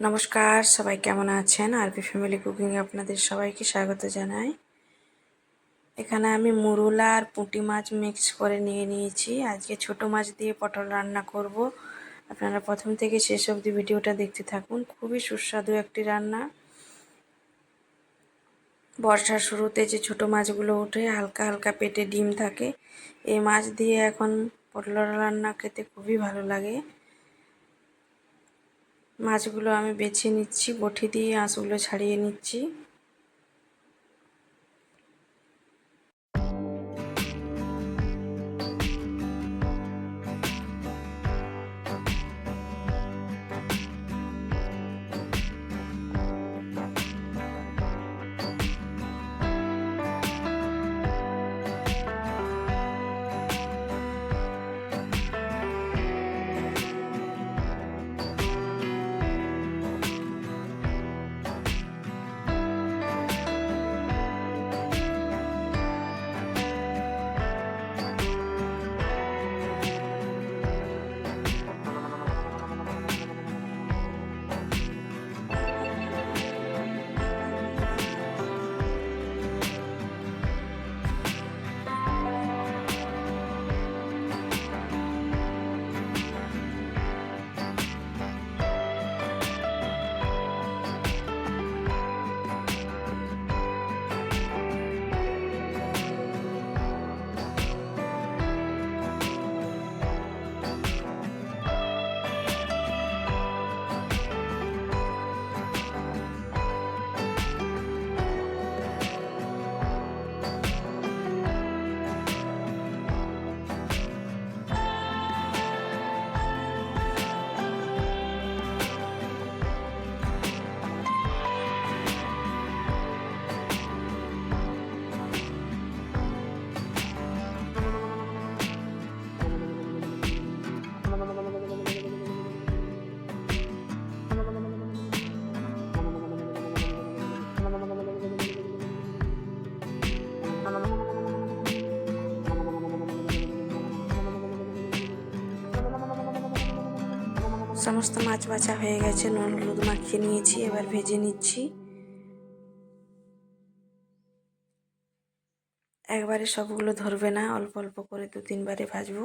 নমস্কার, সবাই কেমন আছেন? আরবি ফ্যামিলি কুকিংয়ে আপনাদের সবাইকে স্বাগত জানাই। এখানে আমি মুরুলা আর পুঁটি মাছ মিক্স করে নিয়ে নিয়েছি। আজকে ছোট মাছ দিয়ে পটল রান্না করব। আপনারা প্রথম থেকে শেষ অবধি ভিডিওটা দেখতে থাকুন। খুবই সুস্বাদু একটি রান্না। বর্ষার শুরুতে যে ছোট মাছগুলো ওঠে, হালকা হালকা পেটে ডিম থাকে এই মাছ দিয়ে এখন পটল রান্না খেতে খুবই ভালো লাগে। মাছগুলো আমি বেছে নিচ্ছি বটি দিয়ে আঁশগুলো ছাড়িয়ে নিচ্ছি। সমস্ত মাছ বাছা হয়ে গেছে, নুন হলুদ মাখিয়ে নিয়েছি, এবার ভেজে নিচ্ছি। একবারে সবগুলো ধরবে না, অল্প অল্প করে দু তিনবারে ভাজবো।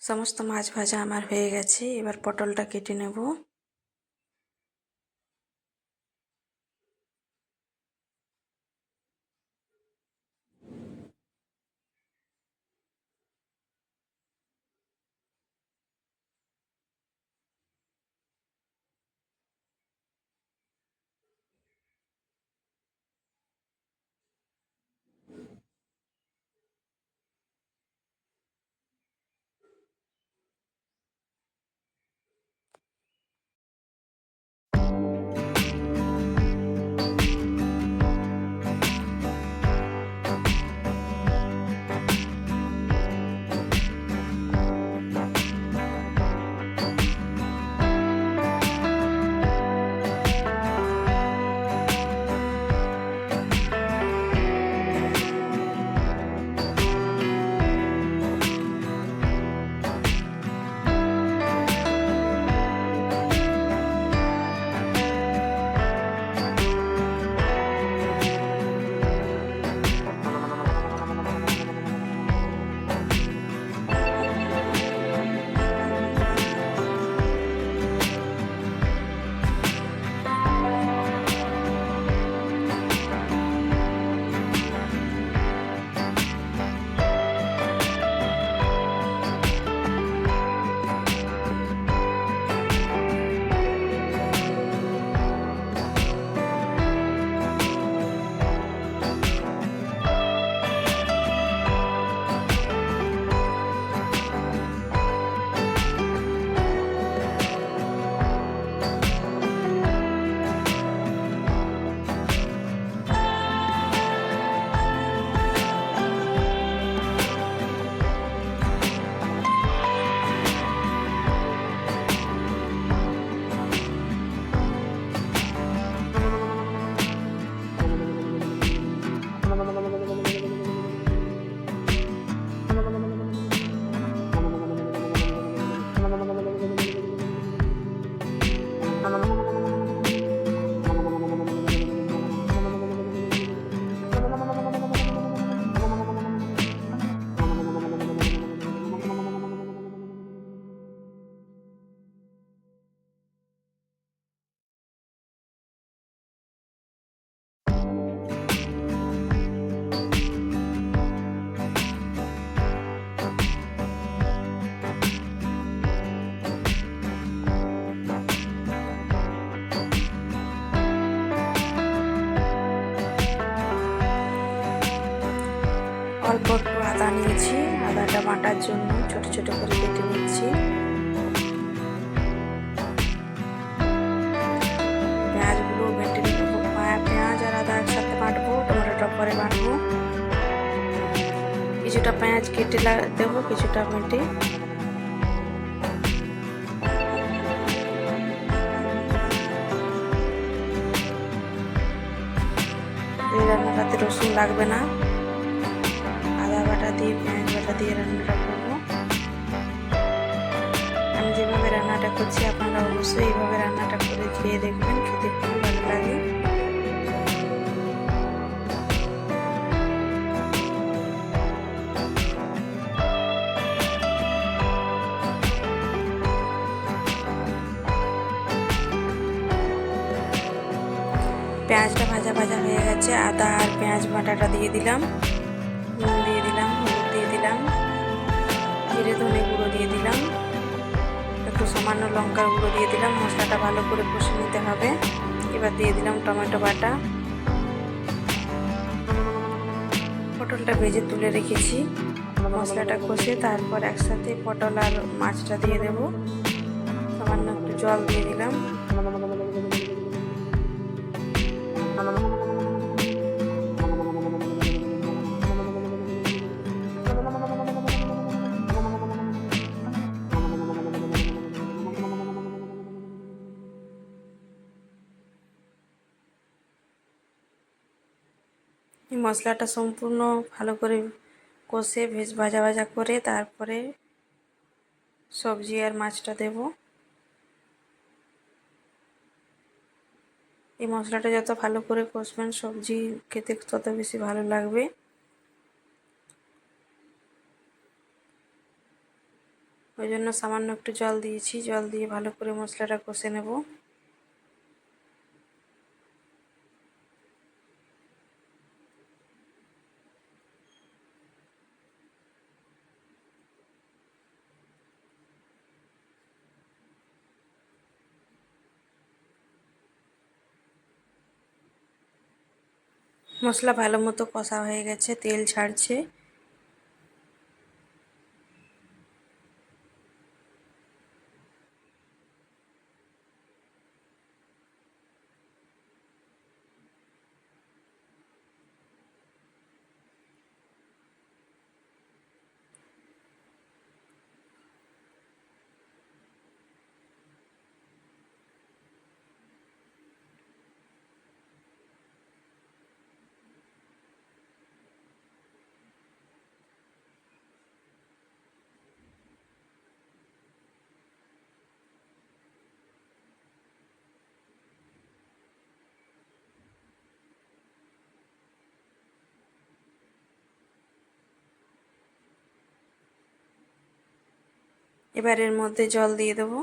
সমস্ত মাছ ভাজা আমার হয়ে গেছে এবার পটলটা কেটে নেব। টমেটোটা পরে বাটবো কিছুটা পেঁয়াজ কেটে দেবো, কিছুটা এই রান্নাটাতে রসুন লাগবে না। আদা বাটা দিয়ে, পেঁয়াজ বাটা দিয়ে রান্নাটা করব। আমি যেভাবে রান্নাটা করছি, আপনারা অবশ্যই এইভাবে রান্নাটা করে খেয়ে দেখবেন। পেঁয়াজটা ভাজা ভাজা হয়ে গেছে, আদা আর পেঁয়াজ বাটাটা দিয়ে দিলাম। নুন দিয়ে দিলাম, হলুদ দিয়ে দিলাম, জিরে ধনে গুঁড়ো দিয়ে দিলাম, একটু সামান্য লঙ্কার গুঁড়ো দিয়ে দিলাম, মশলাটা ভালো করে কষে নিতে হবে। এবার দিয়ে দিলাম টমেটো বাটা। পটলটা ভেজে তুলে রেখেছি, মশলাটা কষে তারপর একসাথে পটল আর মাছটা দিয়ে দেব। সামান্য একটু জল দিয়ে দিলাম। মশলাটা সম্পূর্ণ ভালো করে কষে ভেজ ভাজা ভাজা করে তারপরে সবজি আর মাছটা দেব। এই মশলাটা যত ভালো করে কষবেন, সবজি খেতে তত বেশি ভালো লাগবে। ওই জন্য সামান্য একটু জল দিয়েছি। জল দিয়ে ভালো করে মশলাটা কষে নেব। মশলা ভালো মতো কষা হয়ে গেছে তেল ছাড়ছে। এবার এর মধ্যে জল দিয়ে দেবো।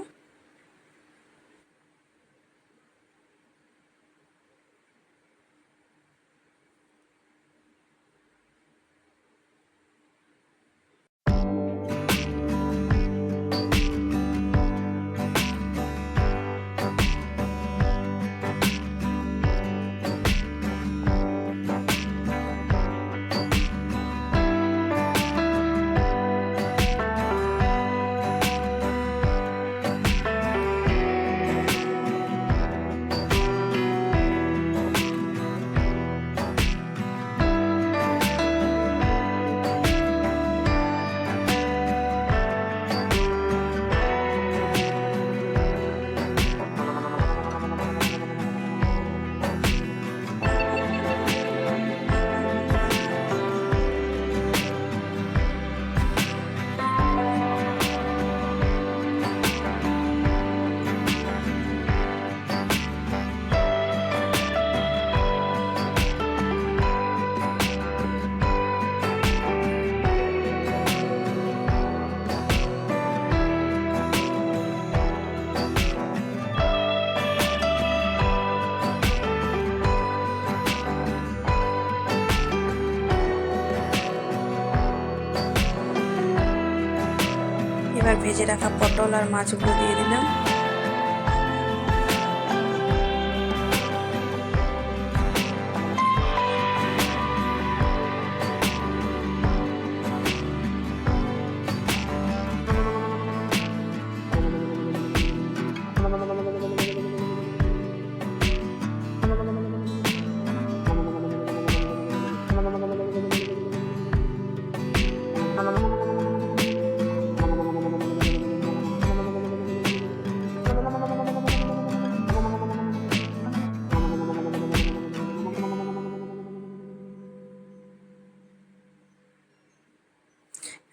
রাখা পটল আর মাছগুলো দিয়ে দিলাম।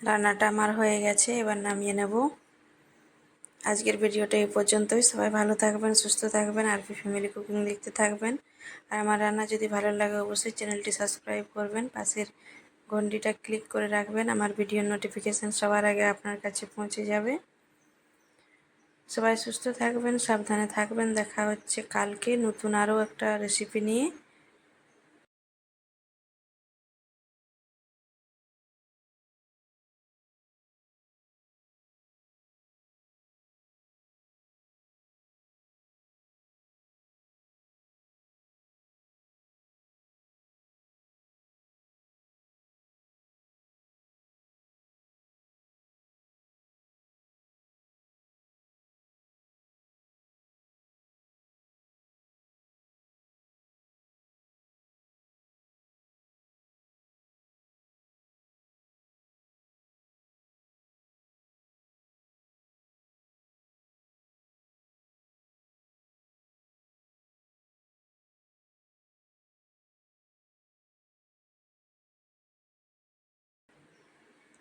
রান্নাটা আমার হয়ে গেছে, এবার নামিয়ে নেব। আজকের ভিডিওটা এই পর্যন্তই। সবাই ভালো থাকবেন, সুস্থ থাকবেন, আর ফ্যামিলি কুকিং দেখতে থাকবেন। আর আমার রান্না যদি ভালো লাগে, অবশ্যই চ্যানেলটি সাবস্ক্রাইব করবেন। পাশের ঘন্টিটা ক্লিক করে রাখবেন। আমার ভিডিওর নোটিফিকেশান সবার আগে আপনার কাছে পৌঁছে যাবে। সবাই সুস্থ থাকবেন, সাবধানে থাকবেন। দেখা হচ্ছে কালকে নতুন আরও একটা রেসিপি নিয়ে।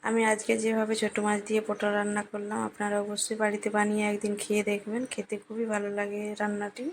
আমি আজকে যেভাবে ছোট মাছ দিয়ে পটল রান্না করলাম আপনারা অবশ্যই বাড়িতে বানিয়ে একদিন খেয়ে দেখবেন। খেতে খুবই ভালো লাগে রান্নাটি।